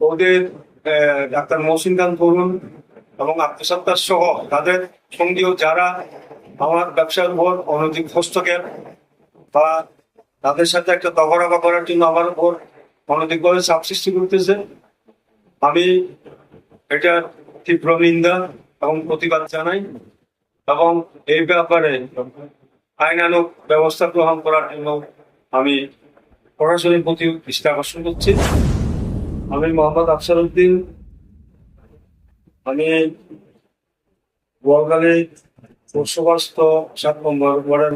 ওদের ডাক্তার মহসিন খান তরুণ এবং আত্মসত্তার সহ তাদের সঙ্গীয় যারা আমার ব্যবসার উপর অনৈতিক হস্তক্ষেপ বা তাদের সাথে একটা দখরাবা করার জন্য আমার উপর অনৈতিকভাবে চাপ সৃষ্টি করতেছে। আমি এটার তীব্র নিন্দা এবং প্রতিবাদ জানাই এবং এই ব্যাপারে আইনানুক ব্যবস্থা গ্রহণ করার জন্য আমি প্রশাসনের প্রতি দৃষ্টি আকর্ষণ করছি। আমি মোহাম্মদ আফসার উদ্দিন আমি বলগালে পরশুবাস্ত সাত নম্বর ওয়ার্ডের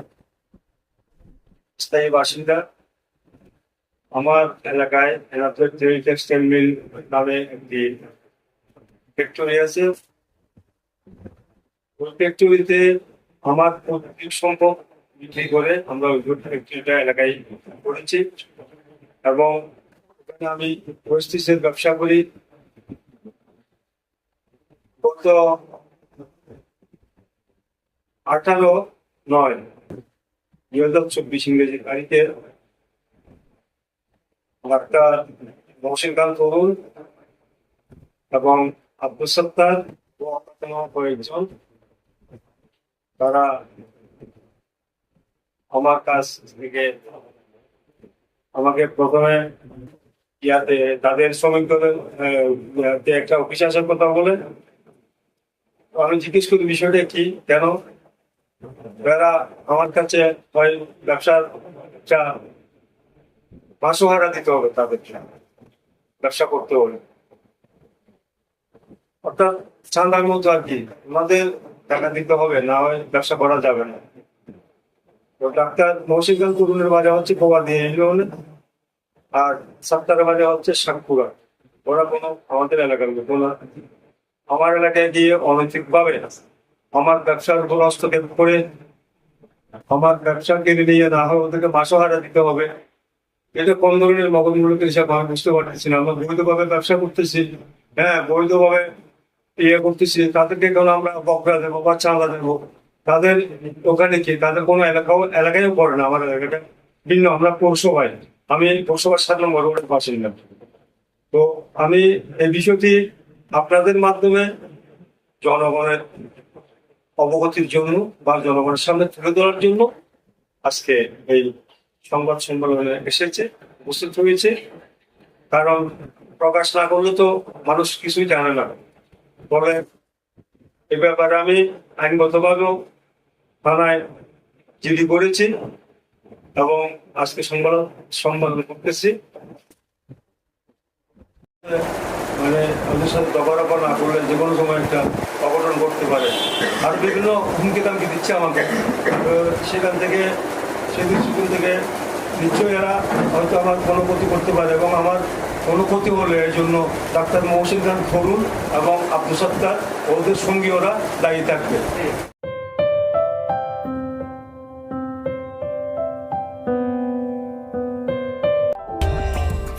স্থায়ী বাসিন্দা। আমার এলাকায় এনাদের টেক্সটাইল মিল নামে একটি ফ্যাক্টরি আছে। ওই ফ্যাক্টরিতে আমার প্রত্যেক সম্ভব বিক্রি করে আমরা ওই ফ্যাক্টরিটা এলাকায় করেছি এবং ওখানে আমি পরিস্থিতির ব্যবসা করি। গত আঠারো নয়, দুই হাজার চব্বিশ ইংরেজি তারিখে ডাক্তার মহসিন খান তরুণ এবং আব্দুল সত্তার ও অন্যতম কয়েকজন, তারা আমার কাছ থেকে আমাকে প্রথমে ইয়াতে তাদের শ্রমিকদের একটা অফিসে আসার কথা বলে। আমি জিজ্ঞেস করি, বিষয়টা কি? কেন? তারা আমার কাছে হয়, ব্যবসার একটা মাসোহারা দিতে হবে তাদেরকে ব্যবসা করতে হলে অর্থাৎ চান্দার মতো আর কি, আমাদের টাকা দিতে হবে, না হয় ব্যবসা করা যাবে না। তো ডাক্তার মৌসিকাল তরুণের বাজার হচ্ছে গোয়া দিয়ে ইউনিয়নে আর সাত্তারের বাজার হচ্ছে সাতপুরা ওরা কোনো আমাদের এলাকার লোক না। আমার এলাকায় গিয়ে অনৈতিক ভাবে আমার ব্যবসার উপর হস্তক্ষেপ করে আমার ব্যবসা কেড়ে নিয়ে না হয়, ওদেরকে মাসোহারা দিতে হবে। এটা কোন ধরনের মগজমূলক হিসাবে আমি বুঝতে পারতেছি না। আমরা বৈধভাবে ব্যবসা করতেছি হ্যাঁ বৈধভাবে ইয়ে করতেছি। তাদেরকে কেন আমরা বকরা দেবো বা চাঁদা দেবো? তাদের ওখানে কি? তাদের কোনো এলাকাও এলাকায়ও পড়ে না আমার এলাকাটা। ভিন্ন, আমরা পৌরসভায়। আমি সাত নম্বর ওয়ার্ডের বাসিন্দা তো আমি এই বিষয়টি আপনাদের মাধ্যমে জনগণের অবগতির জন্য বা জনগণের সামনে তুলে ধরার জন্য আজকে এই সংবাদ সম্মেলনে এসেছে, উপস্থিত হয়েছে। কারণ প্রকাশ না করলে তো মানুষ কিছুই জানে না। ফলে এ ব্যাপারে আমি আইনগতভাবেও থানায় জিডি করেছি। এবং আজকে সংবাদ সম্মেলন করতেছি। মানে ওদের সাথে দফারফা না করলে যে কোনো সময় একটা অঘটন ঘটতে পারে। আর বিভিন্ন হুমকি দামকি দিচ্ছে আমাকে। সেখান থেকে সেই দৃষ্টিকোণ থেকে নিশ্চয়ই এরা হয়তো আমার কোনো ক্ষতি করতে পারে এবং আমার কোনো ক্ষতি হলে এর জন্য ডাক্তার মহসিন খান তরুণ এবং আব্দুল সত্তার ওদের সঙ্গী ওরা দায়ী থাকবে।